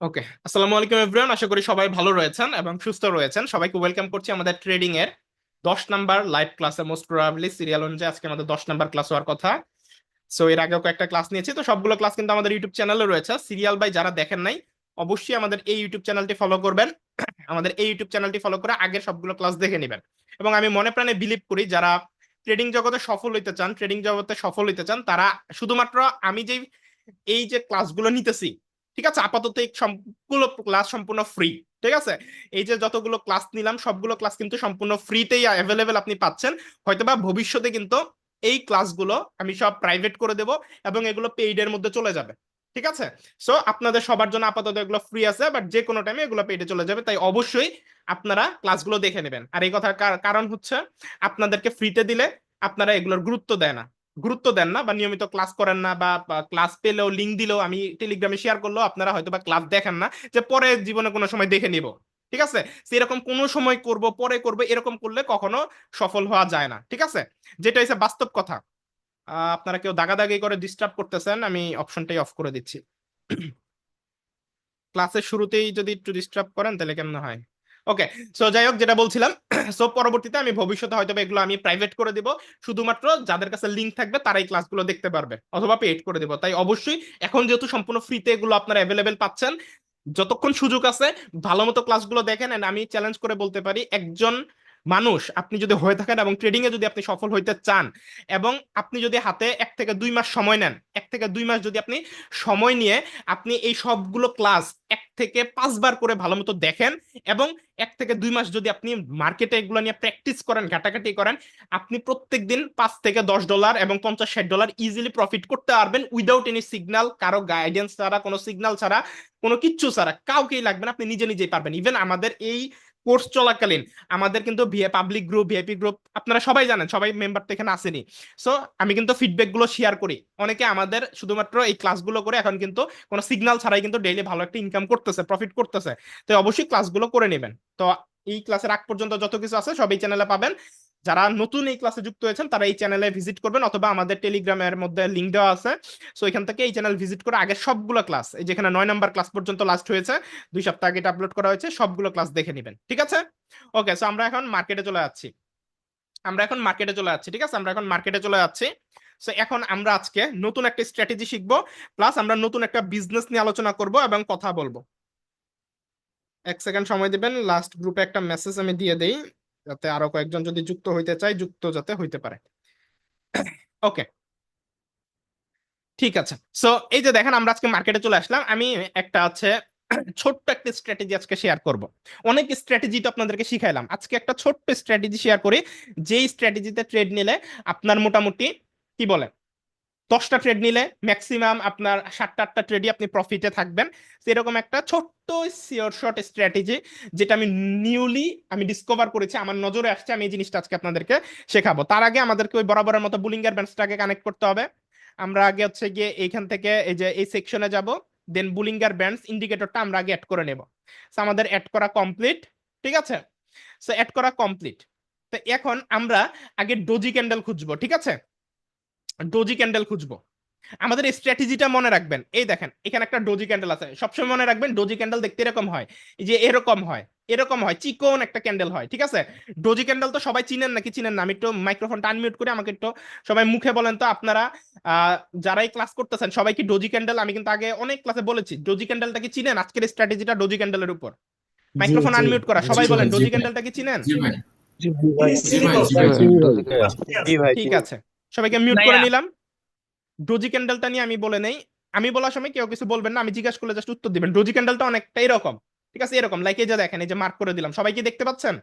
ওকে আসসালামু আলাইকুম এভরিওয়ান আশা করি সবাই ভালো রয়েছেন এবং সুস্থ রয়েছেন। সবাইকে ওয়েলকাম করছি আমাদের ট্রেডিং এর দশ নাম্বার লাইভ ক্লাসে মোস্ট প্রবাবলি সিরিয়াল অনুযায়ী আজকে আমাদের দশ নাম্বার ক্লাস হওয়ার কথা। সো এর আগেও কয়েকটা ক্লাস নিয়েছি। তো সবগুলো ক্লাস কিন্তু আমাদের ইউটিউব চ্যানেলে রয়েছে। সিরিয়াল বাই যারা দেখেন নাই, অবশ্যই আমাদের এই ইউটিউব চ্যানেলটি ফলো করবেন। আমাদের এই ইউটিউব চ্যানেলটি ফলো করে আগের সবগুলো ক্লাস দেখে নেবেন। এবং আমি মনে প্রাণে বিলিভ করি, যারা ট্রেডিং জগতে সফল হইতে চান ট্রেডিং জগতে সফল হইতে চান, তারা শুধুমাত্র আমি যেই, এই যে ক্লাসগুলো নিতেছি ঠিক আছে? আপাতত এই সবগুলো ক্লাস সম্পূর্ণ ফ্রি ঠিক আছে? এই যে যতগুলো ক্লাস নিলাম, সবগুলো ক্লাস কিন্তু সম্পূর্ণ ফ্রিতেই অ্যাভেলেবেল আপনি পাচ্ছেন। হয়তোবা ভবিষ্যতে কিন্তু এই ক্লাসগুলো আমি সব প্রাইভেট করে দেব এবং এগুলো পেইডের মধ্যে চলে যাবে, ঠিক আছে? সো আপনাদের সবার জন্য আপাতত এগুলো ফ্রি আছে বাট যে কোনো টাইমে এগুলো পেইডে চলে যাবে। তাই অবশ্যই আপনারা ক্লাসগুলো দেখে নেবেন। আর এই কথার কার- কারণ হচ্ছে আপনাদেরকে ফ্রিতে দিলে আপনারা এগুলোর গুরুত্ব দেয় না। গুরুত্ব দেন না বা নিয়মিত ক্লাস করেন না বা ক্লাস পেলেও লিঙ্ক দিলেও আমি টেলিগ্রামে শেয়ার করলেও আপনারা হয়তো বা ক্লাস দেখেন না যে পরে জীবনে কোনো সময় দেখে নিব। ঠিক আছে? সেরকম কোনো সময় করব, পরে করব, এরকম করলে কখনো সফল হওয়া যায় না। ঠিক আছে? যেটা হচ্ছে বাস্তব কথা। আপনারা কেউ দাগাদাগি করে ডিস্টার্ব করতেছেন, আমি অপশনটাই অফ করে দিচ্ছি। ক্লাসের শুরুতেই যদি একটু ডিস্টার্ব করেন, তাহলে কেমন হয়? ওকে সো যাই হোক যেটা বলছিলাম সো পরবর্তীতে আমি ভবিষ্যতে হয়তো এগুলো আমি প্রাইভেট করে দিব। শুধুমাত্র যাদের কাছে লিঙ্ক থাকবে, তারাই ক্লাসগুলো দেখতে পারবে, অথবা পেড করে দিব। তাই অবশ্যই এখন যেহেতু সম্পূর্ণ ফ্রিতে এগুলো আপনারা অ্যাভেলেবেল পাচ্ছেন, যতক্ষণ সুযোগ আছে ভালো মতো ক্লাসগুলো দেখেন অ্যান্ড আমি চ্যালেঞ্জ করে বলতে পারি, একজন মানুষ, আপনি যদি হয়ে থাকেন এবং ট্রেডিং এ যদি আপনি সফল হইতে চান এবং আপনি যদি হাতে এক থেকে দুই মাস সময় নেন, এক থেকে দুই মাস যদি আপনি সময় নিয়ে আপনি এই সবগুলো ক্লাস এক থেকে পাঁচবার করে ভালো মতো দেখেন এবং এক থেকে দুই মাস যদি আপনি মার্কেটে এগুলো নিয়ে প্র্যাকটিস করেন, ঘাটাঘাটি করেন, আপনি প্রত্যেক দিন পাঁচ থেকে দশ ডলার এবং পঞ্চাশ ষাট ডলার ইজিলি প্রফিট করতে পারবেন উইদাউট এনি সিগন্যাল কারও গাইডেন্স ছাড়া, কোনো সিগন্যাল ছাড়া, কোনো কিচ্ছু ছাড়া, কাউকেই লাগবে না, আপনি নিজে নিজেই পারবেন। ইভেন আমাদের এই কোর্স চলাকালীন। আমাদের কিন্তু পাবলিক গ্রুপ, ভিআইপি গ্রুপ, আপনারা সবাই জানেন, সবাই মেম্বার তো এখানে আসেনি। সো আমি কিন্তু ফিডব্যাকগুলো শেয়ার করি। অনেকে আমাদের শুধুমাত্র এই ক্লাসগুলো করে এখন কিন্তু কোনো সিগনাল ছাড়াই কিন্তু ডেইলি ভালো একটা ইনকাম করতেছে প্রফিট করতেছে। তো অবশ্যই ক্লাসগুলো করে নেবেন। তো এই ক্লাসের আগ পর্যন্ত যত কিছু আছে সবই চ্যানেলে পাবেন। যারা নতুন এই ক্লাসে যুক্ত হয়েছেন, তারা এই চ্যানেলে ভিজিট করবেন অথবা আমাদের টেলিগ্রামের মধ্যে লিঙ্ক দেওয়া আছে। সো এখান থেকে এই চ্যানেল ভিজিট করে আগের সবগুলো ক্লাস এই যেখানে নয় নম্বর ক্লাস পর্যন্ত লাস্ট হয়েছে, দুই সপ্তাহ আগে এটা আপলোড করা হয়েছে, সবগুলো ক্লাস দেখে নেবেন, ঠিক আছে? ওকে সো আমরা এখন মার্কেটে চলে যাচ্ছি। আমরা এখন মার্কেটে চলে যাচ্ছি, ঠিক আছে? আমরা এখন মার্কেটে চলে যাচ্ছি। সো এখন আমরা আজকে নতুন একটা স্ট্র্যাটেজি শিখব প্লাস আমরা নতুন একটা বিজনেস নিয়ে আলোচনা করব এবং কথা বলব। এক সেকেন্ড সময় দিবেন লাস্ট গ্রুপে একটা মেসেজ আমি দিয়ে দেই। যাতে আরও কয়েকজন যদি যুক্ত হইতে চায়, যুক্ত যাতে হইতে পারে। ওকে ঠিক আছে। সো এই যে দেখেন, আমরা আজকে মার্কেটে চলে আসলাম। আমি একটা আছে, ছোট্ট একটা স্ট্র্যাটেজি আজকে শেয়ার করব। অনেক স্ট্র্যাটেজি তো আপনাদেরকে শিখাইলাম। আজকে একটা ছোট্ট স্ট্র্যাটেজি শেয়ার করি। যেই স্ট্র্যাটেজিতে ট্রেড নিলে আপনার মোটামুটি কি বলে? দশটা ট্রেড নিলে ম্যাক্সিমাম আপনার সাতটা আটটা ট্রেডই আপনি প্রফিটে থাকবেন। সেরকম একটা ছোট্ট সিওর শর্ট স্ট্র্যাটেজি যেটা আমি নিউলি আমি ডিসকভার করেছি, আমার নজরে আসছে, আমি এই জিনিসটা আজকে আপনাদেরকে শেখাবো। তার আগে আমাদেরকে ওই বরাবরের মতো বুলিঙ্গার ব্যান্ডসটাকে কানেক্ট করতে হবে। আমরা আগে হচ্ছে গিয়ে এইখান থেকে এই যে এই সেকশনে যাব দেন বুলিঙ্গার ব্যান্ডস ইন্ডিকেটরটা আমরা আগে অ্যাড করে নেব। আমাদের অ্যাড করা কমপ্লিট ঠিক আছে? সো অ্যাড করা কমপ্লিট তো এখন আমরা আগে ডোজি ক্যান্ডেল খুঁজবো, ঠিক আছে? ডোজি ক্যান্ডেল খুঁজবো আমাদের স্ট্র্যাটেজিটা মনে রাখবেন এই দেখেন এখানে একটা ডোজি ক্যান্ডেল আছে সবসময় মনে রাখবেন ডোজি ক্যান্ডেল দেখতে এরকম হয় যে এরকম হয় এরকম হয় চিকন একটা ক্যান্ডেল হয় ঠিক আছে ডোজি ক্যান্ডেল তো সবাই চিনেন নাকি চিনেন না আমি একটু মাইক্রোফোনটা আনমিউট করে আমাকে একটু সবাই মুখে বলেন তো আপনারা আহ, যারাই ক্লাস করতেছেন সবাই কি ডোজি ক্যান্ডেল আমি কিন্তু আগে অনেক ক্লাসে বলেছি ডোজি ক্যান্ডেলটা কি চিনেন আজকের স্ট্র্যাটেজিটা ডোজি ক্যান্ডেলের উপর মাইক্রোফোন আনমিউট করা সবাই বলেন ডোজি ক্যান্ডেলটা কি চিনেন ঠিক আছে সবাইকে মিউট করে নিলাম। ডোজি ক্যান্ডেলটা নিয়ে আমি বলে নেই। আমি বলার সময় কেউ কিছু বলবেন না আমি জিজ্ঞাসা করলে জাস্ট উত্তর দিবেন। ডোজি ক্যান্ডেলটা অনেকটা এরকম। ঠিক আছে এরকম। লাইক এই যে দেখেন এই যে মার্ক করে দিলাম। সবাই কি দেখতে পাচ্ছেন?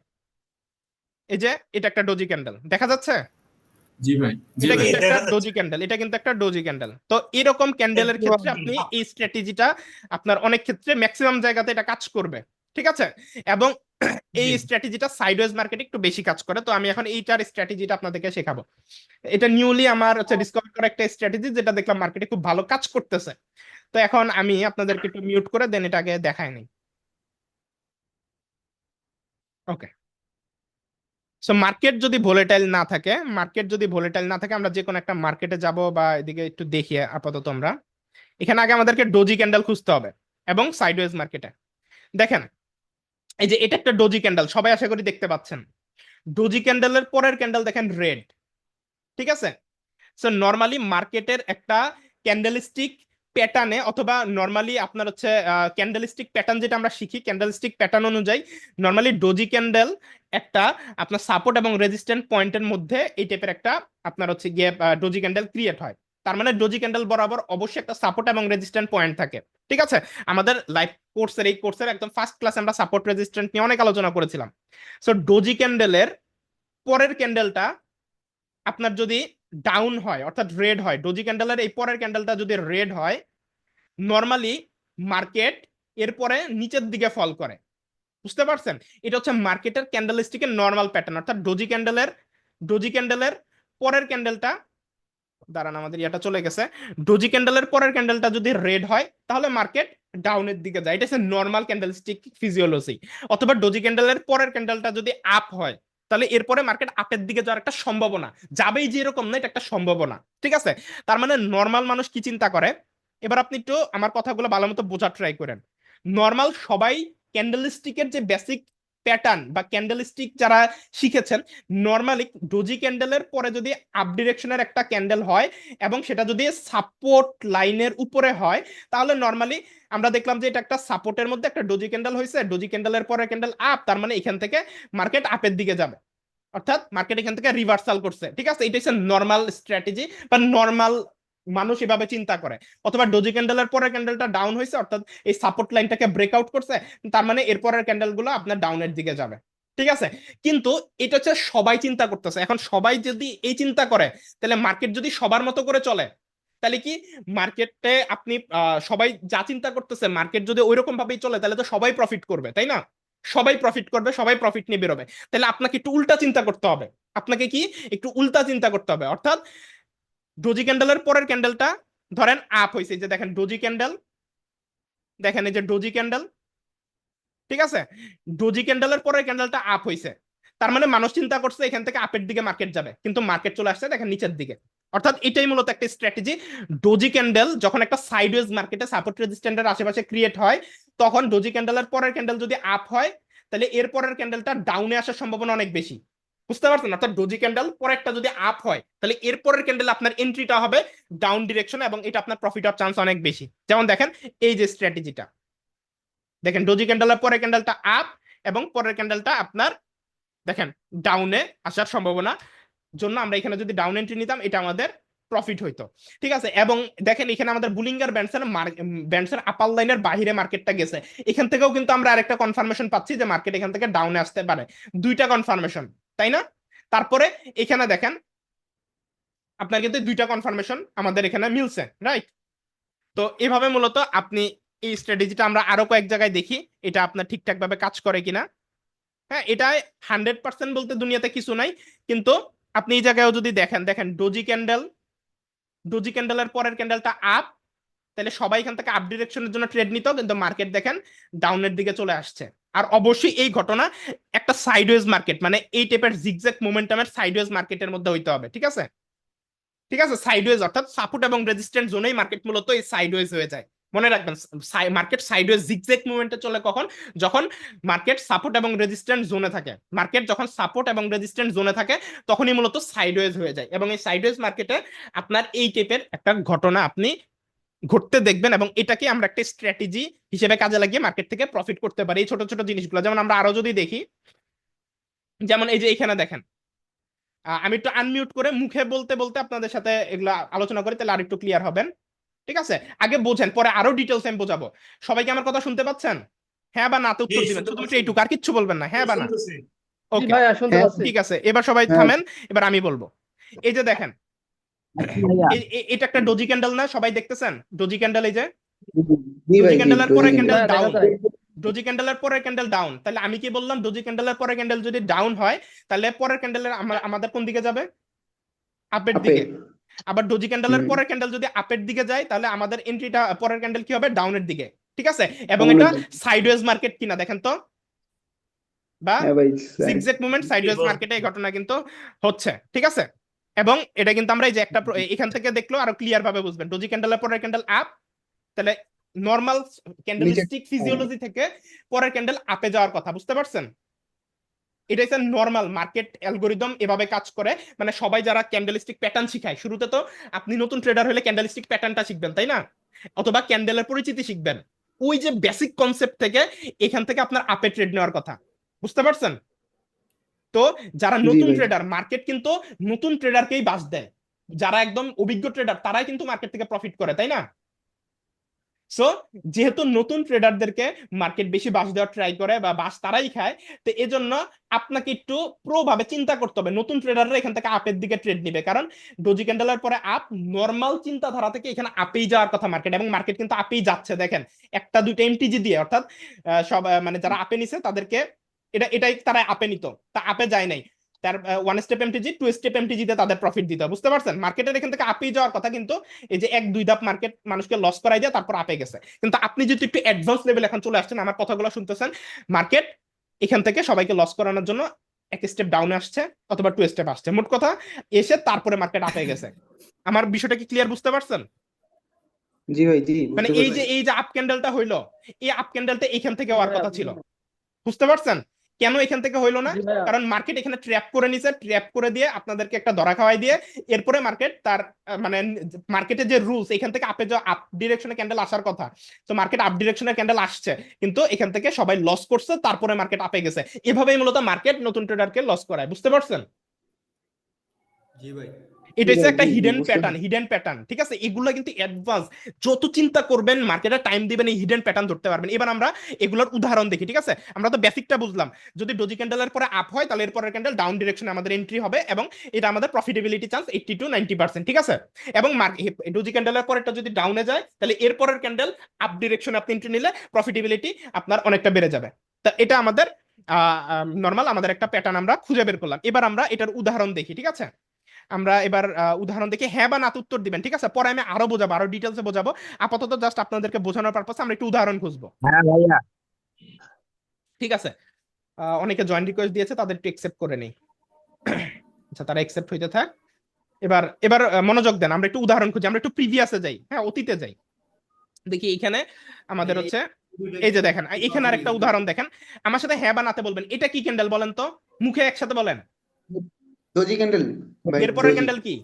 এই যে এটা একটা ডোজি ক্যান্ডেল দেখা যাচ্ছে? জি ভাই এটা কিন্তু একটা ডোজি ক্যান্ডেল এটা কিন্তু একটা ডোজি ক্যান্ডেল তো এরকম ক্যান্ডেলের ক্ষেত্রে আপনি এই স্ট্র্যাটেজিটা আপনার অনেক ক্ষেত্রে ম্যাক্সিমাম জায়গাতে এটা কাজ করবে। ঠিক আছে? এবং এই। স্ট্র্যাটেজিটা সাইডওয়েজ মার্কেটে একটু বেশি কাজ করে তো আমি এখন এইটার স্ট্র্যাটেজিটা আপনাদেরকে শেখাবো। এটা নিউলি আমার হচ্ছে ডিসকভার করা একটা স্ট্র্যাটেজি যেটা দেখলাম মার্কেটে খুব ভালো কাজ করতেছে। তো এখন আমি আপনাদেরকে একটু মিউট করে দেন এটাকে দেখাই নেই। ওকে সো মার্কেট যদি ভোলেটাইল না থাকে মার্কেট যদি ভোলেটাইল না থাকে আমরা যে কোনো একটা মার্কেটে যাব বা এদিকে একটু দেখি আপাতত আমরা। এখানে আগে আমাদেরকে ডোজি ক্যান্ডেল খুঁজতে হবে এবং সাইডওয়েজ মার্কেটে দেখেন এই যে এটা একটা ডোজি ক্যান্ডেল সবাই আশা করি দেখতে পাচ্ছেন। ডোজি ক্যান্ডেলের পরের ক্যান্ডেল দেখেন রেড ঠিক আছে? সো নর্মালি মার্কেটের একটা ক্যান্ডেলস্টিক প্যাটার্নে অথবা নর্মালি আপনার হচ্ছে ক্যান্ডেলস্টিক প্যাটার্ন যেটা আমরা শিখি ক্যান্ডেলস্টিক প্যাটার্ন অনুযায়ী নর্মালি ডোজি ক্যান্ডেল একটা আপনার সাপোর্ট এবং রেজিস্ট্যান্ট পয়েন্টের মধ্যে এই টাইপের একটা আপনার হচ্ছে গিয়ে ডোজি ক্যান্ডেল ক্রিয়েট হয়। তার মানে ডোজি ক্যান্ডেল বরাবর অবশ্যই একটা সাপোর্ট এবং রেজিস্ট্যান্ট পয়েন্ট থাকে। ঠিক আছে? আমাদের লাইভ কোর্সের এই কোর্সের একদম ফার্স্ট ক্লাসে আমরা সাপোর্ট রেজিস্ট্যান্ট নিয়ে অনেক আলোচনা করেছিলাম। সো ডোজি ক্যান্ডেলের পরের ক্যান্ডেলটা আপনার যদি ডাউন হয়, অর্থাৎ রেড হয় ডোজি ক্যান্ডেলের এই পরের ক্যান্ডেলটা যদি রেড হয় নর্মালি মার্কেট এরপরে নিচের দিকে ফল করে। বুঝতে পারছেন? এটা হচ্ছে মার্কেটের ক্যান্ডেলস্টিকের নর্মাল প্যাটার্ন অর্থাৎ ডোজি ক্যান্ডেলের ডোজি ক্যান্ডেলের পরের ক্যান্ডেলটা দাঁড়ান, আমাদের ইয়াটা চলে গেছে। ডোজি ক্যান্ডেলের পরের ক্যান্ডেলটা যদি রেড হয়, তাহলে মার্কেট ডাউনের দিকে যায়। এটা হচ্ছে নর্মাল ক্যান্ডেলস্টিক ফিজিওলজি অথবা ডোজি ক্যান্ডেলের পরের ক্যান্ডেলটা যদি আপ হয়, তাহলে এরপরে মার্কেট আপের দিকে যাওয়ার একটা সম্ভাবনা। যাবেই যে এরকম না, এটা একটা সম্ভাবনা। ঠিক আছে? তার মানে নর্মাল মানুষ কি চিন্তা করে? এবার আপনি একটু আমার কথাগুলো ভালো মতো বোঝার ট্রাই করেন। নর্মাল সবাই ক্যান্ডেলস্টিকের যে বেসিক প্যাটার্ন বা ক্যান্ডেল স্টিক যারা শিখেছেন নর্মালি ডোজি ক্যান্ডেলের পরে যদি আপ ডিরেকশনের একটা ক্যান্ডেল হয় এবং সেটা যদি সাপোর্ট লাইনের উপরে হয়, তাহলে নর্মালি আমরা দেখলাম যে এটা একটা সাপোর্টের মধ্যে একটা ডোজি ক্যান্ডেল হয়েছে ডোজি ক্যান্ডেলের পরে ক্যান্ডেল আপ তার মানে এখান থেকে মার্কেট আপের দিকে যাবে। অর্থাৎ মার্কেট এখান থেকে রিভার্সাল করছে। ঠিক আছে? এটা হচ্ছে নর্মাল স্ট্র্যাটেজি বা নর্মাল মানুষ এভাবে চিন্তা করে। অথবা ডোজি ক্যান্ডেলের পরের ক্যান্ডেলটা ডাউন হয়েছে, অর্থাৎ এই সাপোর্ট লাইনটাকে ব্রেকআউট করছে, তার মানে এরপরের ক্যান্ডেলগুলো আপনার ডাউনের দিকে যাবে। ঠিক আছে? কিন্তু এটা হচ্ছে সবাই চিন্তা করতেছে। এখন সবাই যদি এই চিন্তা করে, তাহলে মার্কেট যদি সবার মতো করে চলে, তাহলে কি মার্কেটে আপনি সবাই যা চিন্তা করতেছে মার্কেট যদি ওইরকম ভাবেই চলে, তাহলে তো সবাই প্রফিট করবে, তাই না? সবাই প্রফিট করবে, সবাই প্রফিট নিয়ে বেরোবে। তাহলে আপনাকে একটু উল্টা চিন্তা করতে হবে। আপনাকে কি? একটু উল্টা চিন্তা করতে হবে। অর্থাৎ ডোজি ক্যান্ডেলের পরের ক্যান্ডেলটা ধরেন আপ হয়েছে যে দেখেন ডোজি ক্যান্ডেল দেখেন এই যে ডোজি ক্যান্ডেল ঠিক আছে? ডোজি ক্যান্ডেলের পরের ক্যান্ডেলটা আপ হয়েছে তার মানে মানুষ চিন্তা করছে এখান থেকে আপের দিকে মার্কেট যাবে, কিন্তু মার্কেট চলে আসছে দেখেন নিচের দিকে। অর্থাৎ এটাই মূলত একটা স্ট্র্যাটেজি ডোজি ক্যান্ডেল যখন একটা সাইডওয়েজ মার্কেটে সাপোর্ট রেজিস্ট্যান্টের আশেপাশে ক্রিয়েট হয়, তখন ডোজি ক্যান্ডেলের পরের ক্যান্ডেল যদি আপ হয়, তাহলে এর পরের ক্যান্ডেলটা ডাউনে আসার সম্ভাবনা অনেক বেশি। বুঝতে পারছেন? অর্থাৎ ডোজি ক্যান্ডেল পরেরটা যদি আপ হয়, তাহলে এরপরের ক্যান্ডেল আপনার এন্ট্রিটা হবে ডাউন ডিরেকশন এবং এটা আপনার প্রফিট অফ চান্স অনেক বেশি। যেমন দেখেন, এই যে স্ট্র্যাটেজিটা দেখেন ডোজি ক্যান্ডেলের পরের ক্যান্ডেলটা আপ এবং পরের ক্যান্ডেলটা আপনার, দেখেন ডাউনে আসার সম্ভাবনা জন্য আমরা এখানে যদি ডাউন এন্ট্রি নিতাম, এটা আমাদের প্রফিট হইতো। ঠিক আছে? এবং দেখেন, এখানে আমাদের বুলিঙ্গার ব্যান্ডসের ব্যান্ডসের আপার লাইনের বাহিরে মার্কেটটা গেছে। এখান থেকেও কিন্তু আমরা আরেকটা কনফার্মেশন পাচ্ছি যে মার্কেট এখান থেকে ডাউনে আসতে পারে। দুইটা কনফার্মেশন তাই না? তারপরে এখানে দেখেন, আপনার কিন্তু দুইটা কনফার্মেশন আমাদের এখানে মিলছে রাইট তো এভাবে মূলত আপনি এই স্ট্র্যাটেজিটা আমরা আরও কয়েক জায়গায় দেখি, এটা আপনার ঠিকঠাক ভাবে কাজ করে কিনা। হ্যাঁ এটা হান্ড্রেড পার্সেন্ট বলতে দুনিয়াতে কিছু নাই, কিন্তু আপনি এই জায়গায়ও যদি দেখেন দেখেন ডোজি ক্যান্ডেল ডোজি ক্যান্ডেলের পরের ক্যান্ডেলটা আপ তাহলে সবাই এখান থেকে আপ ডিরেকশনের জন্য ট্রেড নিত, কিন্তু মার্কেট দেখেন ডাউনের দিকে চলে আসছে। আর অবশ্যই এই ঘটনা একটা সাইডওয়েজ মার্কেট মানে এই টাইপের জিগজ্যাক মোমেন্টামের সাইডওয়েজ মার্কেটের মধ্যে হইতে হবে, ঠিক আছে? ঠিক আছে? সাইডওয়েজ অর্থাৎ সাপোর্ট এবং রেজিস্ট্যান্ট জোনেই মার্কেট মূলত এই সাইডওয়েজ হয়ে যায়। মনে রাখবেন মার্কেট সাইডওয়েজ জিগজ্যাক মুভমেন্টে চলে কখন? যখন মার্কেট সাপোর্ট এবং রেজিস্ট্যান্ট জোনে থাকে। মার্কেট যখন সাপোর্ট এবং রেজিস্ট্যান্ট জোনে থাকে, তখনই মূলত সাইডওয়েজ হয়ে যায়। এবং এই সাইডওয়েজ মার্কেটে আপনার এই টাইপের একটা ঘটনা আপনি ঘটতে দেখবেন এবং এটাকে আমরা একটা স্ট্র্যাটেজি হিসেবে কাজে লাগিয়ে মার্কেট থেকে প্রফিট করতে পারি। এই ছোট ছোট জিনিসগুলো যেমন আমরা আরও যদি দেখি যেমন এই যে এখানে দেখেন আহ, আমি একটু আনমিউট করে মুখে বলতে বলতে আপনাদের সাথে এগুলা আলোচনা করি তাহলে আরেকটু ক্লিয়ার হবেন। ঠিক আছে? আগে বোঝেন পরে আরও ডিটেলস আমি বোঝাবো। সবাইকে আমার কথা শুনতে পাচ্ছেন? হ্যাঁ বা না তো উত্তর দিবেন। শুধুমাত্র এইটুকু আর কিচ্ছু বলবেন না। হ্যাঁ বা না? ওকে হ্যাঁ, পাচ্ছি। ঠিক আছে। এবার সবাই হ্যাঁ। থামেন এবার আমি বলব। এই যে দেখেন এটা একটা ডোজি ক্যান্ডেল না? সবাই দেখতেছেন? ডোজি ক্যান্ডেল এই যে? ডোজি ক্যান্ডেলের পরে ক্যান্ডেল ডাউন। ডোজি ক্যান্ডেলের পরের ক্যান্ডেল ডাউন তাহলে আমি কি বললাম? ডোজি ক্যান্ডেলের পরের ক্যান্ডেল যদি ডাউন হয় তাহলে পরের ক্যান্ডেলের আমাদের কোন দিকে যাবে? আপের দিকে। আবার ডোজি ক্যান্ডেলের। পরের ক্যান্ডেল যদি আপের দিকে যায় তাহলে আমাদের এন্ট্রিটা পরের ক্যান্ডেল কি হবে? ডাউনের দিকে। ঠিক আছে? এবং এটা। সাইডওয়েজ মার্কেট কিনা দেখেন তো। বা সিক্স জিগজ্যাগ মুভমেন্ট সাইডওয়েজ মার্কেটে এই ঘটনা কিন্তু হচ্ছে। ঠিক আছে? এবং এটা কিন্তু আমরা এই যে একটা এখান থেকে দেখল আরও ক্লিয়ার ভাবে বুঝবেন। ডোজি ক্যান্ডেলের পরের ক্যান্ডেল আপ তাহলে নর্মাল ক্যান্ডেলস্টিক ফিজিওলজি থেকে পরের ক্যান্ডেল আপে যাওয়ার কথা বুঝতে পারছেন? এটা হচ্ছে নর্মাল মার্কেট অ্যালগোরিদম এভাবে কাজ করে। মানে সবাই যারা ক্যান্ডেলিস্টিক প্যাটার্ন শিখায় শুরুতে তো আপনি নতুন ট্রেডার হলে ক্যান্ডেলস্টিক প্যাটার্নটা শিখবেন তাই না? অথবা ক্যান্ডেলের পরিচিতি শিখবেন। ওই যে বেসিক কনসেপ্ট থেকে এখান থেকে আপনার আপে ট্রেড নেওয়ার কথা বুঝতে পারছেন? তো যারা নতুন ট্রেডার মার্কেট কিন্তু নতুন ট্রেডারকেই বাস দেয়। যারা একদম অভিজ্ঞ ট্রেডার তারাই কিন্তু মার্কেট থেকে প্রফিট করে তাই না? সো যেহেতু নতুন ট্রেডারদেরকে মার্কেট বেশি বাস দেওয়ার ট্রাই করে বা বাস তারাই খায় তো এজন্য আপনাকে একটু প্রো ভাবে চিন্তা করতে হবে। নতুন ট্রেডাররা এখান থেকে আপের দিকে ট্রেড নিবে। কারণ ডোজি ক্যান্ডেলের পরে আপ নর্মাল চিন্তাধারা থেকে এখানে আপেই যাওয়ার কথা মার্কেট এবং মার্কেট কিন্তু আপেই যাচ্ছে দেখেন। একটা দুইটা এমটিজি দিয়ে অর্থাৎ সব মানে যারা আপে নিছে তাদেরকে এটা এটাই তারা আপে নিত। তা আপে যায় নাই। তার one step MTG two step MTG তে তাদের প্রফিট দিতে বুঝতে পারছেন? মার্কেটের এখান থেকে আপেই যাওয়ার কথা কিন্তু এই যে এক দুই ধাপ মার্কেট মানুষকে লস করাই দিয়ে তারপর আপে গেছে। কিন্তু আপনি যদি একটু অ্যাডভান্স লেভেল এখন চলে আসছেন আমার কথাগুলো শুনতেছেন মার্কেট এখান থেকে সবাইকে লস করানোর জন্য এক স্টেপ ডাউনে আসছে অথবা টু স্টেপ আসছে। মোট কথা এসে তারপরে মার্কেট আপে গেছে। আমার বিষয়টা কি ক্লিয়ার বুঝতে পারছেন? জি ভাই জি মানে এই যে এই যে আপ ক্যান্ডেলটা হইল এই আপ ক্যান্ডেলটা এখান থেকে হওয়ার কথা ছিল। বুঝতে পারছেন? কেন এখান থেকে হইল না? কারণ মার্কেট এখানে ট্র্যাপ করে নিছে ট্র্যাপ করে দিয়ে আপনাদেরকে একটা ধরা খাওয়াই দিয়ে এরপরে মার্কেট তার মানে মার্কেটের যে রুলস এখান থেকে আপে যে আপ ডিরেকশনে ক্যান্ডেল আসার কথা। তো মার্কেট আপ ডিরেকশনের ক্যান্ডেল আসছে কিন্তু এখান থেকে সবাই লস করছে তারপরে মার্কেট আপে গেছে। এভাবেই মূলত মার্কেট নতুন ট্রেডারকে লস করায় বুঝতে পারছেন? জি ভাই। এটা হচ্ছে একটা হিডেন প্যাটার্ন হিডেন প্যাটার্ন ঠিক আছে? এগুলো কিন্তু অ্যাডভান্স যত চিন্তা করবেন মার্কেটে টাইম দিবেন এই হিডেন প্যাটার্ন ধরতে পারবেন। এবার আমরা এগুলোর উদাহরণ দেখি ঠিক আছে? আমরা তো বেসিকটা বুঝলাম। যদি ডোজি ক্যান্ডেলের পরে আপ হয় তাহলে এরপরের ক্যান্ডেল ডাউন ডিরেকশনে আমাদের এন্ট্রি হবে এবং এটা আমাদের profitability chance eighty to ninety percent ঠিক আছে? এবং ডোজি ক্যান্ডেলের পরেরটা যদি ডাউনে যায় তাহলে এরপরের ক্যান্ডেল আপ ডিরেকশনে আপনি এন্ট্রি নিলে প্রফিটেবিলিটি আপনার অনেকটা বেড়ে যাবে। তা এটা আমাদের নর্মাল আমাদের একটা প্যাটার্ন আমরা খুঁজে বের করলাম। এবার আমরা এটার উদাহরণ দেখি ঠিক আছে? আমরা এবার উদাহরণ দেখে হ্যাঁ বা না উত্তর দিবেন ঠিক আছে? পরে আমি আরও বোঝাবো আরও ডিটেলসে বোঝাবো। আপাতত জাস্ট আপনাদেরকে বোঝানোর পারপাসে আমরা একটু উদাহরণ খুঁজবো। হ্যাঁ ভাইয়া। ঠিক আছে? অনেকে জয়েন রিকোয়েস্ট দিয়েছে তাদের একটু একসেপ্ট করে নেই। আচ্ছা তারা একসেপ্ট হইতে থাক। এবার এবার মনোযোগ দেন আমরা একটু উদাহরণ খুঁজি আমরা একটু প্রিভিয়াসে যাই। হ্যাঁ অতীতে যাই। দেখি এখানে আমাদের হচ্ছে এই যে দেখেন এখানে আরেকটা উদাহরণ দেখেন। আমার সাথে হ্যাঁ বা নাতে বলবেন এটা কি ক্যান্ডেল বলেন তো? মুখে একসাথে বলেন। ডোজি ক্যান্ডেল এরপরের ক্যান্ডেল কি?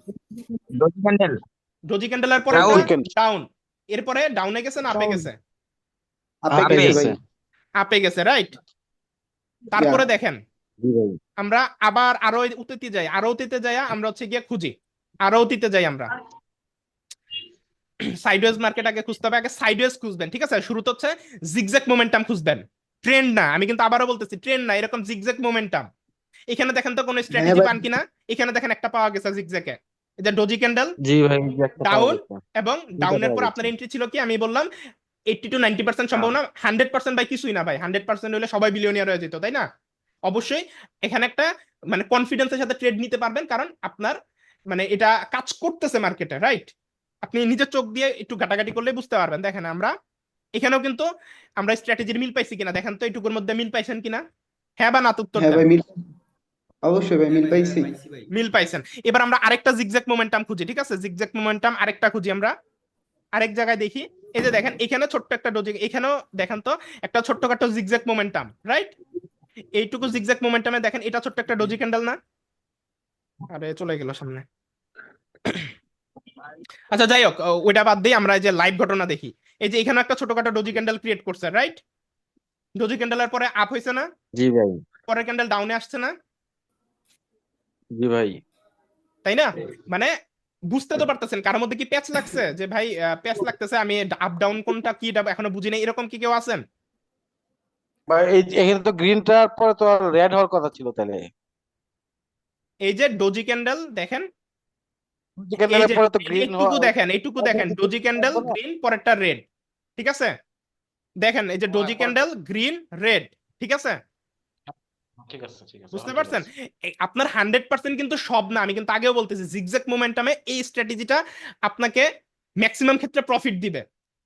ডোজি ক্যান্ডেল ডোজি ক্যান্ডেলের পরে ডাউন এরপরে ডাউনে গেছে না আপে গেছে? আপে গেছে। আপে গেছে রাইট তারপরে দেখেন আমরা আবার আরও অতীতে যাই আরও অতীতে যাই আমরা হচ্ছে গিয়ে খুঁজি। আরও অতীতে যাই আমরা। সাইডওয়েজ মার্কেট আগে খুঁজতে হবে আগে সাইডওয়েজ খুঁজবেন ঠিক আছে? শুরুতে হচ্ছে জিগজ্যাক মোমেন্টাম খুঁজবেন। ট্রেন্ড না আমি কিন্তু আবারও বলতেছি ট্রেন্ড না এরকম জিগজ্যাক মোমেন্টাম এখানে দেখেন তো কোনো স্ট্র্যাটেজি পান কিনা? এখানে দেখেন একটা পাওয়া গেছে জিগজ্যাকে এই যে ডোজি ক্যান্ডেল জি ভাই Down. এবং ডাউনের পর আপনার এন্ট্রি ছিল কি? আমি বললাম এইটটি টু নাইনটি পার্সেন্ট সম্ভাবনা হান্ড্রেড পার্সেন্ট বাই কিছুই না ভাই। হান্ড্রেড পার্সেন্ট হলে সবাই বিলিয়নিয়ার হয়ে যেত তাই না? অবশ্যই এখানে একটা মানে কনফিডেন্সের সাথে ট্রেড নিতে পারবেন কারণ আপনার মানে এটা কাজ করতেছে মার্কেটে রাইট আপনি নিজের চোখ দিয়ে একটু ঘাটাঘাটি করলে বুঝতে পারবেন। দেখেন আমরা এখানেও কিন্তু আমরা স্ট্র্যাটেজির মিল পাইছি কিনা? দেখেন তো এইটুকুর মধ্যে মিল পাইছেন কিনা? হ্যাঁ বা না তো উত্তর হ্যাঁ ভাই মিল অবশ্যই ভাই মিল পাইছি। মিল পাইছেন। এবার আমরা আরেকটা জিগজ্যাক মোমেন্টাম খুঁজি ঠিক আছে? জিগজ্যাক মোমেন্টাম আরেকটা খুঁজি আমরা। আরেক জায়গায় দেখি। এই যে দেখেন এখানে ছোট্ট একটা ডোজি এখানেও দেখেন তো একটা ছোট্টখাটো জিগজ্যাক মোমেন্টাম রাইট এইটুকু জিগজ্যাক মোমেন্টামে দেখেন এটা ছোট্ট একটা ডোজি ক্যান্ডেল না? আরে চলে গেল সামনে। আচ্ছা যাই হোক ওইটা বাদ দিয়ে আমরা এই যে লাইভ ঘটনা দেখি। এই যে এখানে একটা ছোটখাটো ডোজি ক্যান্ডেল ক্রিয়েট করছে রাইট ডোজি ক্যান্ডেলের পরে আপ হয়েছে না? জি ভাই। পরের ক্যান্ডেল ডাউনে আসছে না? জি ভাই। তাই না? মানে বুঝতে তো পারতেছেন কারোর মধ্যে কি প্যাচ লাগছে? যে ভাই প্যাচ লাগতেছে আমি আপ ডাউন কোনটা কি এখনও বুঝি নাই এরকম কি কেউ আছেন? এই এখানে তো গ্রিনটার পরে তো রেড হওয়ার কথা ছিল তাহলে। এই যে ডোজি ক্যান্ডেল দেখেন? পরে তো গ্রিন এইটুকু দেখেন এইটুকু দেখেন ডোজি ক্যান্ডেল গ্রিন পরেরটা রেড ঠিক আছে? দেখেন এই যে ডোজি ক্যান্ডেল গ্রিন রেড ঠিক আছে? ঠিক আছে ঠিক আছে বুঝতে পারছেন? আপনার হান্ড্রেড পার্সেন্ট কিন্তু সব না আমি কিন্তু আগেও বলতেছি জিগজ্যাক মোমেন্টামে এই স্ট্র্যাটেজিটা আপনাকে ম্যাক্সিমাম ক্ষেত্রে প্রফিট দিবে।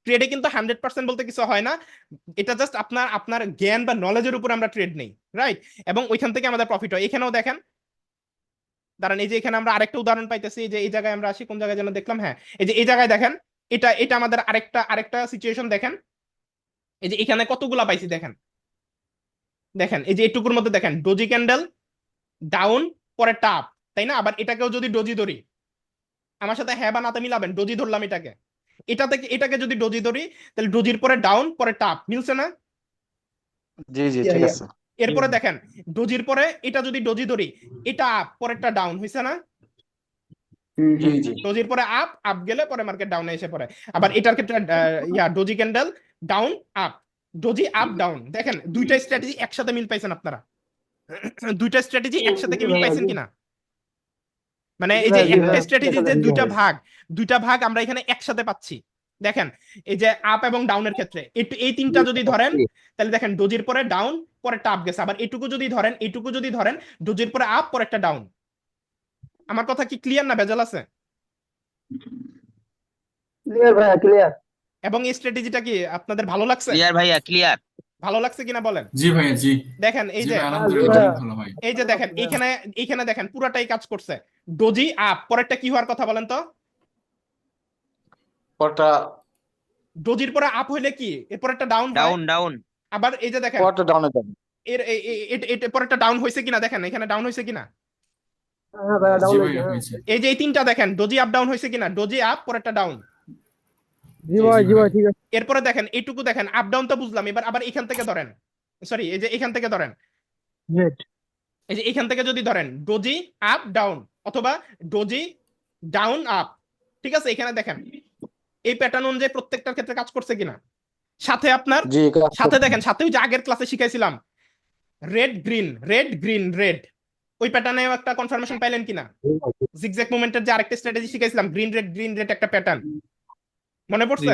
ট্রেডে কিন্তু হান্ড্রেড পার্সেন্ট বলতে কিছু হয় না। এটা জাস্ট আপনার আপনার জ্ঞান বা নলেজের উপর আমরা ট্রেড নেই রাইট এবং ওইখান থেকে আমাদের প্রফিট হয়। এখানেও দেখেন দাঁড়ান এই যে এখানে আমরা আরেকটা উদাহরণ পাইতেছি যে এই জায়গায় আমরা আসি কোন জায়গায় যেন দেখলাম হ্যাঁ এই যে এই জায়গায় দেখেন এটা এটা আমাদের আরেকটা আরেকটা সিচুয়েশন দেখেন। এই যে এখানে কতগুলা পাইছি দেখেন। দেখেন এই যে এটুকুর মধ্যে দেখেন ডোজি ক্যান্ডেল ডাউন পরে টাপ তাই না? আবার এটাকেও যদি ডোজি ধরি আমার সাথে হ্যাঁ বা নাতে মিলাবেন ডোজি ধরলাম এটাকে। এটা থেকে এটাকে যদি ডোজি ধরি তাহলে ডোজির পরে ডাউন পরে টাপ মিলছে না? জি জি ঠিক আছে। এরপরে দেখেন ডোজির পরে এটা যদি ডোজি ধরি এটা আপ পরেরটা ডাউন হইছে না? ডোজির পরে আপ আপ গেলে পরে মার্কেট ডাউনে এসে পড়ে। আবার এটার ক্ষেত্রে yeah doji candle down up doji up down দেখেন দুইটা স্ট্র্যাটেজি একসাথে মিল পাইছেন আপনারা। দুইটা স্ট্র্যাটেজি একসাথে কি মিল পাইছেন কিনা? মানে এই যে একটা স্ট্র্যাটেজি যে দুইটা। ভাগ দুইটা ভাগ আমরা এখানে একসাথে পাচ্ছি। দেখেন এই যে আপ এবং ডাউনের ক্ষেত্রে একটু এই তিনটা যদি ধরেন তাহলে দেখেন ডোজির পরে ডাউন পরে টাপ গেছে। আবার এটুকু যদি ধরেন এটুকু যদি ধরেন ডোজির পরে আপ পরে একটা ডাউন আমার কথা কি ক্লিয়ার না ভেজাল আছে? ক্লিয়ার ভাইয়া ক্লিয়ার এবং এই স্ট্র্যাটেজিটা কি আপনাদের ভালো লাগছে? ক্লিয়ার ভাইয়া ক্লিয়ার ভালো লাগছে কিনা বলেন? জি ভাইয়া জি। দেখেন এই জি যে ভাই। এই যে দেখেন এইখানে এইখানে দেখেন পুরাটাই কাজ করছে। ডোজি আপ পরেরটা কি হওয়ার কথা বলেন তো? পরটা ডোজির পরে আপ হইলে কি? এরপর একটা ডাউন ডাউন ডাউন আবার এই যে দেখেন পরটা ডাউনে যাবে। এর এ- এ- এ- পরে একটা ডাউন হয়েছে কিনা দেখেন এখানে ডাউন হয়েছে কিনা? হ্যাঁ এই যে এই তিনটা দেখেন ডোজি আপ ডাউন হয়েছে কিনা? ডোজি আপ পরে একটা ডাউন জি ভাই জি ভাই ঠিক আছে। এরপরে দেখেন এইটুকু দেখেন আপ ডাউন তো বুঝলাম এবার আবার এখান থেকে ধরেন। সরি এই যে এখান থেকে ধরেন। এই যে এখান থেকে যদি ধরেন ডোজি আপ ডাউন অথবা ডোজি ডাউন আপ ঠিক আছে? এখানে দেখেন এই প্যাটার্ন অনুযায়ী প্রত্যেকটার ক্ষেত্রে কাজ করছে কিনা? সাথে আপনার সাথে দেখেন সাথে ওই যে আগের ক্লাসে শিখাইছিলাম red green red green red ওই প্যাটার্নেও একটা কনফার্মেশন পাইলেন কিনা? জিগজ্যাগ মুভমেন্টের যে আরেকটা স্ট্র্যাটেজি শিখাইছিলাম গ্রিন রেড গ্রিন রেড একটা প্যাটার্ন মনে পড়ছে?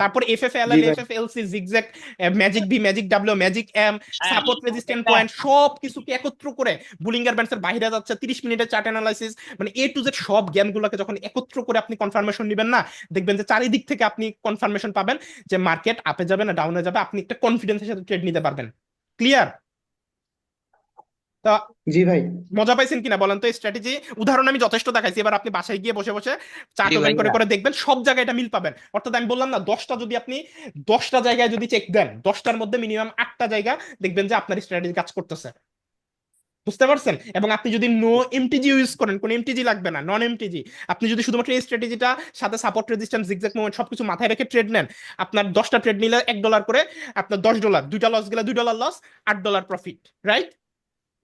তারপর F F L L F F L C zigzag magic B magic W magic M support resistant point সব কিছুকে একত্র করে বুলিঙ্গার ব্যান্ডসের বাইরে যাচ্ছে 30 মিনিটের চার্ট অ্যানালাইসিস মানে এ টু জেড সব জ্ঞানগুলোকে যখন একত্র করে আপনি কনফার্মেশন নেবেন না দেখবেন যে চারিদিক থেকে আপনি কনফার্মেশন পাবেন যে মার্কেট আপে যাবে না ডাউনে যাবে আপনি একটা কনফিডেন্সের সাথে ট্রেড নিতে পারবেন। ক্লিয়ার তো জি ভাই। মজা পাইছেন কিনা বলেন তো স্ট্র্যাটেজি উদাহরণ আমি যথেষ্ট দেখাইছি এবার আপনি বাসায় গিয়ে বসে বসে চার্ট ওপেন করে করে দেখবেন সব জায়গায় এটা মিল পাবেন। অর্থাৎ আমি বললাম না দশটা যদি আপনি দশটা জায়গায় যদি চেক দেন দশটার মধ্যে মিনিমাম আটটা জায়গা দেখবেন যে আপনার স্ট্র্যাটেজি কাজ করতেছে। বুঝতে পারছেন? এবং আপনি যদি নো এমটিজি ইউজ করেন কোন এমটিজি লাগবে না নন এমটিজি আপনি যদি শুধুমাত্র এই স্ট্র্যাটেজিটা সাথে সাপোর্ট রেজিস্ট্যান্স জিগজ্যাগ মুভমেন্ট সবকিছু মাথায় রেখে ট্রেড নেন আপনার দশটা ট্রেড নিলে এক ডলার করে আপনার দশ ডলার দুইটা লস গেলে দুই ডলার লস আট dollar profit right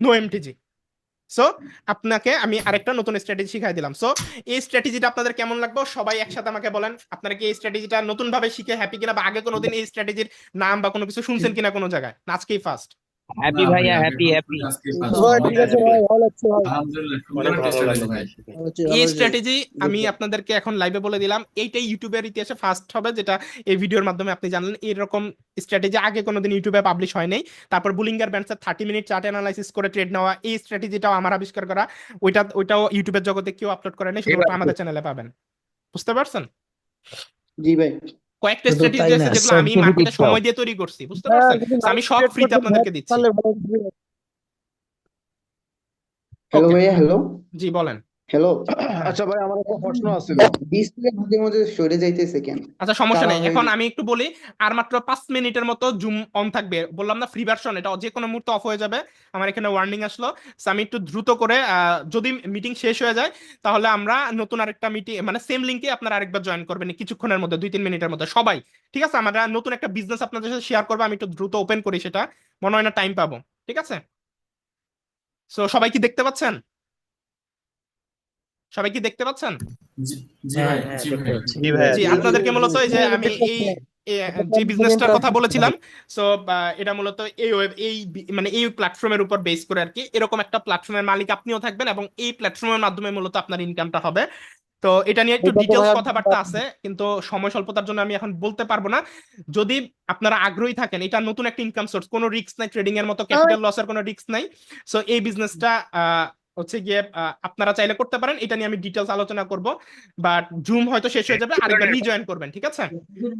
no MTG so আপনাকে আমি আরেকটা নতুন স্ট্র্যাটেজি শিখাই দিলাম। সো এই স্ট্র্যাটেজিটা আপনাদের কেমন লাগবে? সবাই একসাথে আমাকে বলেন। আপনারা কি এই স্ট্র্যাটেজিটা নতুন ভাবে শিখে হ্যাপি কিনা বা আগে কোনোদিন এই স্ট্র্যাটেজির নাম বা কোনো কিছু শুনছেন কিনা কোনো জায়গায়? আজকেই ফার্স্ট হ্যাপি ভাইয়া হ্যাপি হ্যাপি। এই স্ট্র্যাটেজি আমি আপনাদেরকে এখন লাইভে বলে দিলাম এইটাই ইউটিউবের ইতিহাসে ফার্স্ট হবে যেটা এই ভিডিওর মাধ্যমে আপনি জানলেন। এরকম স্ট্র্যাটেজি আগে কোনোদিন ইউটিউবে পাবলিশ হয় নাই। তারপর বুলিঙ্গার ব্যান্ডসের থার্টি মিনিট চার্ট অ্যানালাইসিস করে ট্রেড নেওয়া এই স্ট্র্যাটেজিটাও আমার আবিষ্কার করা ওইটা ওইটাও ইউটিউবের জগতে কেউ আপলোড করে নাই শুধুমাত্র আমাদের চ্যানেলে পাবেন। বুঝতে পারছেন? জি ভাই। কয়েকটা স্ট্র্যাটেজি আছে যেগুলো আমি মার্কেটে সময় দিয়ে তৈরি করছি বুঝতে পারছেন? আমি সব ফ্রিতে আপনাদেরকে দিচ্ছি। হ্যালো. ভাইয়া হ্যালো জি বলেন। হ্যালো আচ্ছা ভাই আমার একটা প্রশ্ন আছিল। ডিসপ্লে মাঝে মাঝে সরে যাইতেছে কেন? আচ্ছা সমস্যা নেই। এখন আমি একটু বলি আর মাত্র পাঁচ মিনিটের মতো জুম অন থাকবে। বললাম না ফ্রি ভার্সন এটা যে কোনো মুহূর্তে অফ হয়ে যাবে। আমার এখানে ওয়ার্নিং আসলো। আমি একটু দ্রুত করে আহ, যদি মিটিং শেষ হয়ে যায় তাহলে আমরা নতুন আরেকটা মিটিং মানে সেম লিঙ্কে আপনারা আরেকবার জয়েন করবেন কিছুক্ষণের মধ্যে দুই তিন মিনিটের মধ্যে। সবাই ঠিক আছে? আমরা নতুন একটা বিজনেস আপনাদের সাথে শেয়ার করব আমি একটু দ্রুত ওপেন করি সেটা। মনে হয় না টাইম পাবো। ঠিক আছে? সো সবাই কি দেখতে পাচ্ছেন? সবাই কি দেখতে পাচ্ছেন? জি জি ভাই হ্যাঁ, জি দেখতে ভাই। পাচ্ছি। জি ভাইয়া জি আপনাদেরকে মূলত এই যে আমি এই যে বিজনেসটার কথা বলেছিলাম সো এটা মূলত এই ওয়েব এই মানে এই প্ল্যাটফর্মের উপর বেস করে আর কি। এরকম একটা প্ল্যাটফর্মের মালিক আপনিও থাকবেন এবং এই প্ল্যাটফর্মের মাধ্যমে মূলত আপনার ইনকামটা হবে। তো এটা নিয়ে একটু ডিটেলস কথাবার্তা আছে কিন্তু সময় স্বল্পতার জন্য আমি এখন বলতে পারব না। যদি আপনারা আগ্রহী থাকেন এটা নতুন একটা ইনকাম সোর্স কোনো রিস্ক নাই ট্রেডিং এর মতো ক্যাপিটাল লসের কোনো রিস্ক নাই। সো এই বিজনেসটা হচ্ছে গিয়ে আপনারা চাইলে করতে পারেন। এটা নিয়ে আমি ডিটেলস আলোচনা করব। বাট জুম হয়তো শেষ হয়ে যাবে। আরেকবার রিজয়েন করবেন ঠিক আছে?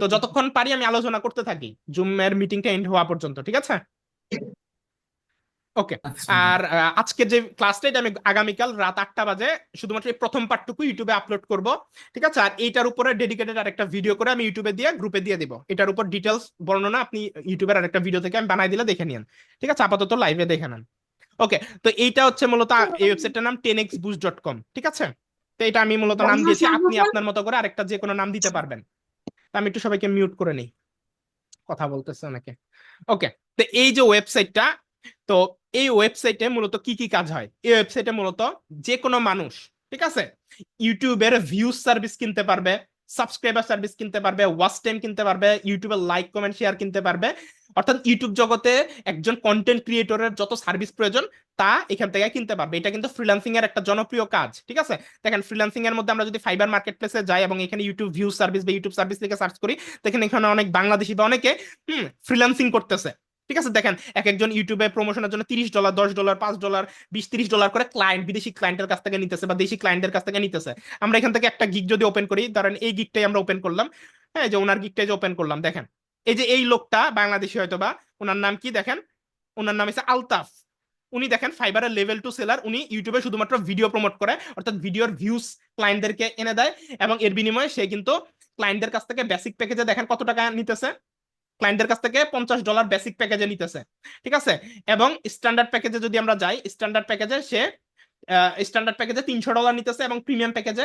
তো যতক্ষণ পারি আমি আলোচনা করতে থাকি। জুমের মিটিংটা এন্ড হওয়া পর্যন্ত ঠিক আছে? ওকে আচ্ছা। আর আজকে যে ক্লাসটা এটা আমি আগামীকাল রাত আটটা বাজে শুধুমাত্র এই প্রথম পার্টটুকু ইউটিউবে আপলোড করব ঠিক আছে? আর এইটার উপরে ডেডিকেটেড আরেকটা ভিডিও করে আমি ইউটিউবে দিয়ে গ্রুপে দিয়ে দিব। এটার উপর ডিটেলস বর্ণনা আপনি ইউটিউবের আরেকটা ভিডিও থেকে আমি বানাই দিলে দেখে নিন ঠিক আছে? আপাতত লাইভে দেখে নেন। ওকে তো এইটা হচ্ছে মূলত এই ওয়েবসাইটটার নাম ten X boost dot com ঠিক আছে? তো এটা আমি মূলত নাম দিয়েছি আপনি আপনার মতো করে আরেকটা যে কোনো নাম দিতে পারবেন। আমি একটু সবাইকে মিউট করে নিই। কথা বলতেছে অনেকে। ওকে তো এই যে ওয়েবসাইটটা তো এই ওয়েবসাইটে মূলত কি কি কাজ হয়? এই ওয়েবসাইটে মূলত যে কোনো মানুষ ঠিক আছে? ইউটিউবের ভিউজ সার্ভিস কিনতে পারবে সাবস্ক্রাইবার সার্ভিস কিনতে পারবে ওয়াচ টাইম কিনতে পারবে ইউটিউবের লাইক কমেন্ট শেয়ার কিনতে পারবে অর্থাৎ ইউটিউব জগতে একজন কন্টেন্ট ক্রিয়েটরের যত সার্ভিস প্রয়োজন, তা এখান থেকে কিনতে পারবে। এটা কিন্তু ফ্রিল্যান্সিং এর একটা জনপ্রিয় কাজ, ঠিক আছে? দেখেন ফ্রিল্যান্সিং এর মধ্যে আমরা যদি ফাইবার মার্কেট প্লেসে যাই এবং এখানে ইউটিউব ভিউ সার্ভিস বা ইউটিউব সার্ভিস লিখে সার্চ করি, দেখেন এখানে অনেক বাংলাদেশি বা অনেকে, হুম ফ্রিল্যান্সিং করতেছে। ঠিক আছে? দেখেন এক একজন ইউটিউবে প্রমোশনের জন্য তিরিশ ডলার দশ ডলার পাঁচ ডলার বিশ, তিরিশ ডলার করে ক্লায়েন্ট বিদেশি ক্লায়েন্টের কাছ থেকে নিতেছে বা দেশি ক্লায়েন্টের কাছ থেকে নিতেছে। আমরা এখান থেকে একটা গিগ যদি ওপেন করি, ধরেন এই গিগটাই আমরা ওপেন করলাম। হ্যাঁ যে ওনার গিগটাই যে ওপেন করলাম, দেখেন। এই যে এই লোকটা বাংলাদেশি হয়তো বা ওনার নাম কি দেখেন? ওনার নাম হচ্ছে আলতাফ। উনি দেখেন ফাইবারের লেভেল টু সেলার উনি ইউটিউবে শুধুমাত্র ভিডিও প্রমোট করে, অর্থাৎ ভিডিওর ভিউজ ক্লায়েন্টদেরকে এনে দেয় এবং এর বিনিময়ে সে কিন্তু ক্লায়েন্টদের কাছ থেকে বেসিক প্যাকেজে দেখেন কত টাকা নিতেছে? ক্লায়েন্টদের কাছ থেকে পঞ্চাশ ডলার বেসিক প্যাকেজে নিতেছে। ঠিক আছে? এবং স্ট্যান্ডার্ড প্যাকেজে যদি আমরা যাই স্ট্যান্ডার্ড প্যাকেজে সে স্ট্যান্ডার্ড প্যাকেজে তিনশো ডলার নিতেছে এবং প্রিমিয়াম প্যাকেজে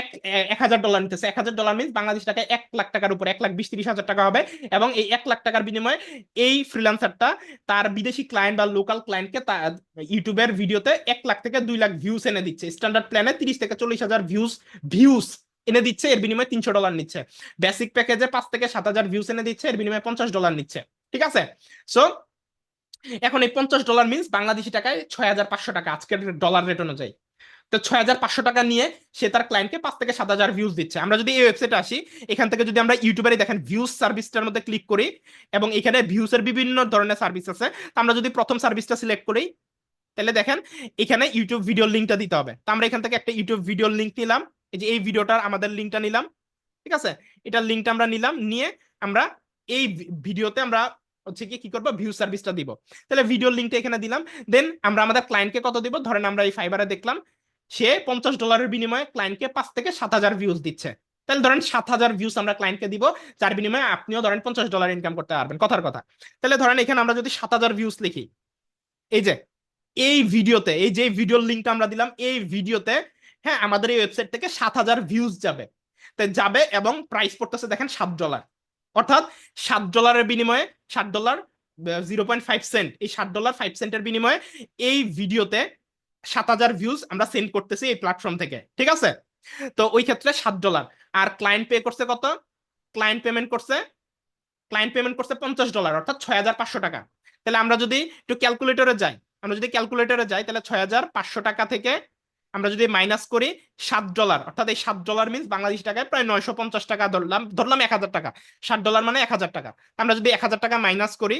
এক এক হাজার ডলার নিতেছে। এক হাজার ডলার মিনস বাংলাদেশ টাকায় এক লাখ টাকার উপর, এক লাখ বিশ তিরিশ হাজার টাকা হবে এবং এই এক লাখ টাকার বিনিময়ে এই ফ্রিল্যান্সারটা তার বিদেশি ক্লায়েন্ট বা লোকাল ক্লায়েন্টকে ইউটিউবের ভিডিওতে এক লাখ থেকে দুই লাখ ভিউস এনে দিচ্ছে। স্ট্যান্ডার্ড প্ল্যানে তিরিশ থেকে চল্লিশ হাজার ভিউস ভিউস এনে দিচ্ছে, এর বিনিময়ে তিনশো ডলার নিচ্ছে। বেসিক প্যাকেজে পাঁচ থেকে সাত হাজার ভিউস এনে দিচ্ছে, এর বিনিময়ে পঞ্চাশ ডলার নিচ্ছে। ঠিক আছে? সো এখন এই পঞ্চাশ ডলার মিনস বাংলাদেশি টাকায় ছয় হাজার পাঁচশো টাকা আজকের ডলার রেট অনুযায়ী। তো ছয় হাজার পাঁচশো টাকা নিয়ে সে তার ক্লায়েন্টকে পাঁচ থেকে সাত হাজার ভিউজ দিচ্ছে। আমরা যদি এই ওয়েবসাইটে আসি, এখান থেকে যদি আমরা ইউটিউবারে দেখেন ভিউজ সার্ভিসটার মধ্যে ক্লিক করি এবং এখানে ভিউসের বিভিন্ন ধরনের সার্ভিস আছে, তো আমরা যদি প্রথম সার্ভিসটা সিলেক্ট করি, তাহলে দেখেন এখানে ইউটিউব ভিডিও লিঙ্কটা দিতে হবে। তো আমরা এখান থেকে একটা ইউটিউব ভিডিও লিঙ্ক নিলাম। এই যে এই ভিডিওটার আমাদের লিঙ্কটা নিলাম। ঠিক আছে? এটার লিঙ্কটা আমরা নিলাম। নিয়ে আমরা এই ভিডিওতে আমরা হচ্ছে কি করব? ভিউ সার্ভিসটা দিব। তাহলে ভিডিও লিঙ্কটা এখানে দিলাম। দেন আমরা আমাদের ক্লায়েন্টকে কত দিব? ধরেন আমরা এই ফাইবারে দেখলাম, সে পঞ্চাশ ডলারের বিনিময়ে ক্লায়েন্টকে পাঁচ থেকে সাত হাজার ভিউজ দিচ্ছে। তাহলে ধরেন সাত হাজার ভিউজ আমরা ক্লায়েন্টকে দিব, যার বিনিময়ে আপনিও ধরেন পঞ্চাশ ডলার ইনকাম করতে পারবেন। কথার কথা। তাহলে ধরেন এখানে আমরা যদি সাত হাজার ভিউজ লিখি, এই যে, এই ভিডিওতে এই যে ভিডিও লিঙ্কটা আমরা দিলাম, এই ভিডিওতে হ্যাঁ আমাদের এই ওয়েবসাইট থেকে সাত হাজার ভিউজ যাবে। যাবে এবং প্রাইস পড়তেছে দেখেন সাত ডলার অর্থাৎ সাত ডলারের বিনিময়ে সাত dollar zero point five cent এই সাত ডলার ফাইভ সেন্টের বিনিময়ে এই ভিডিওতে সাত হাজার ভিউজ আমরা সেন্ড করতেছি এই প্ল্যাটফর্ম থেকে, ঠিক আছে? তো ওই ক্ষেত্রে সাত ডলার আর ক্লায়েন্ট পে করছে কত? ক্লায়েন্ট পেমেন্ট করছে ক্লায়েন্ট পেমেন্ট করছে পঞ্চাশ ডলার অর্থাৎ ছয় হাজার পাঁচশো টাকা। তাহলে আমরা যদি একটু ক্যালকুলেটরে যাই, আমরা যদি ক্যালকুলেটরে যাই, তাহলে ছয় হাজার পাঁচশো টাকা থেকে আমরা যদি মাইনাস করি সাত ডলার অর্থাৎ এই সাত ডলার মিনস বাংলাদেশ টাকায় প্রায় নয়শো পঞ্চাশ টাকা ধরলাম ধরলাম এক হাজার টাকা। সাত ডলার মানে এক হাজার টাকা। আমরা যদি এক হাজার টাকা মাইনাস করি,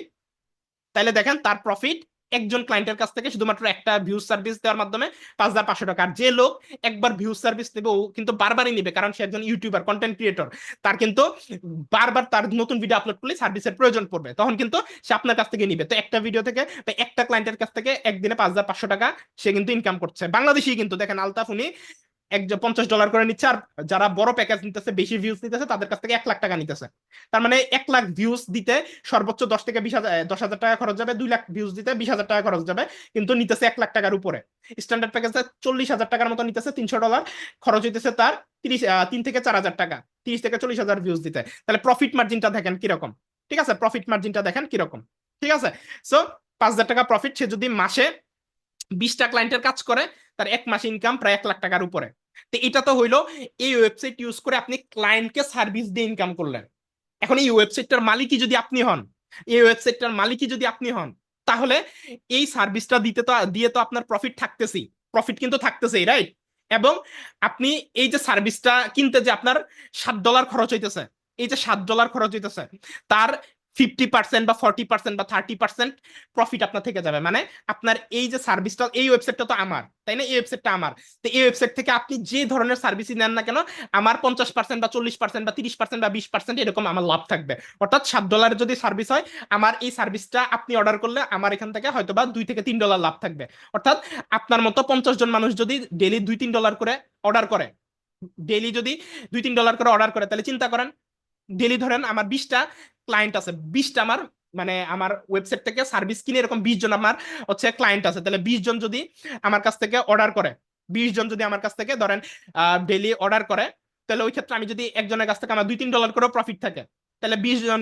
তাহলে দেখেন তার প্রফিট একজন ক্লায়েন্টের কাছ থেকে শুধুমাত্র একটা ভিউ সার্ভিস দেওয়ার মাধ্যমে পাঁচ হাজার পাঁচশো টাকা। আর যে লোক একবার ভিউ সার্ভিস নেবে, ও কিন্তু বারবারই নেবে, কারণ সে একজন ইউটিউবার কন্টেন্ট ক্রিয়েটর তার কিন্তু বারবার তার নতুন ভিডিও আপলোড করলে সার্ভিসের প্রয়োজন পড়বে। তখন কিন্তু সে আপনার কাছ থেকে নিবে। তো একটা ভিডিও থেকে একটা ক্লায়েন্টের কাছ থেকে একদিনে পাঁচ হাজার পাঁচশো টাকা সে কিন্তু ইনকাম করছে। বাংলাদেশি কিন্তু দেখেন, আলতাফ, উনি এক পঞ্চাশ ডলার করে নিচ্ছে, আর যারা বড় প্যাকেজ নিতেছে, বেশি ভিউজ নিতেছে, তাদের কাছ থেকে এক লাখ টাকা নিতেছে। তার মানে এক লাখ ভিউজ দিতে সর্বোচ্চ দশ থেকে বিশ হাজার, দশ হাজার টাকা খরচ যাবে, দুই লাখ ভিউজ দিতে বিশ হাজার টাকা খরচ যাবে, কিন্তু নিতেছে এক লাখ টাকার উপরে। স্ট্যান্ডার্ড প্যাকেজে চল্লিশ হাজার টাকার মতো নিতেছে, তিনশো ডলার খরচ হইতেছে তার তিরিশ তিন থেকে চার হাজার টাকা, তিরিশ থেকে চল্লিশ হাজার ভিউজ দিতে। তাহলে প্রফিট মার্জিনটা দেখেন কীরকম। ঠিক আছে? প্রফিট মার্জিনটা দেখেন কীরকম। ঠিক আছে? সো পাঁচ হাজার টাকা প্রফিট সে যদি মাসে বিশটা ক্লায়েন্টের কাজ করে, তার এক মাসে ইনকাম প্রায় এক লাখ টাকার উপরে। তো এটা তো হইল, এই ওয়েবসাইট ইউজ করে আপনি ক্লায়েন্টকে সার্ভিস দিয়ে ইনকাম করলেন। এখন এই ওয়েবসাইটটার মালিকই যদি আপনি হন, এই ওয়েবসাইটটার মালিকই যদি আপনি হন, তাহলে এই সার্ভিসটা দিতে তো, দিয়ে তো আপনার প্রফিট থাকতেছেই। প্রফিট কিন্তু থাকতেছেই রাইট এবং আপনি এই যে সার্ভিসটা কিনতে যে আপনার সাত ডলার খরচ হইতেছে, এই যে সাত ডলার খরচ হইতেছে, তার ফিফটি পার্সেন্ট বা ফর্টি পার্সেন্ট বা থার্টি পার্সেন্ট প্রফিট আপনার থেকে যাবে। মানে আপনার এই যে সার্ভিসটা এই ওয়েবসাইটটা তো আমার, তাই না? এই ওয়েবসাইটটা আমার। তো এই ওয়েবসাইট থেকে আপনি যে ধরনের সার্ভিসই নেন না কেন, আমার পঞ্চাশ পার্সেন্ট বা চল্লিশ পার্সেন্ট বা তিরিশ পার্সেন্ট বা বিশ পার্সেন্ট এরকম আমার লাভ থাকবে। অর্থাৎ সাত ডলারের যদি সার্ভিস হয়, আমার এই সার্ভিসটা আপনি অর্ডার করলে আমার এখান থেকে হয়তো বা দুই থেকে তিন ডলার লাভ থাকবে। অর্থাৎ আপনার মতো পঞ্চাশ জন মানুষ যদি ডেলি দুই তিন ডলার করে অর্ডার করে ডেলি যদি দুই তিন ডলার করে অর্ডার করে, তাহলে চিন্তা করেন ডেলি ধরেন আমার বিশটা ক্লায়েন্ট আছে। বিশটা আমার মানে আমার ওয়েবসাইট থেকে সার্ভিস কিনে এরকম বিশ জন আমার হচ্ছে ক্লায়েন্ট আছে। তাহলে বিশ জন যদি আমার কাছ থেকে অর্ডার করে, বিশ জন যদি আমার কাছ থেকে ধরেন ডেলি অর্ডার করে, তাহলে ওই ক্ষেত্রে আমি যদি একজনের কাছ থেকে আমার দুই তিন ডলার করে প্রফিট থাকে, তাহলে বিশ জন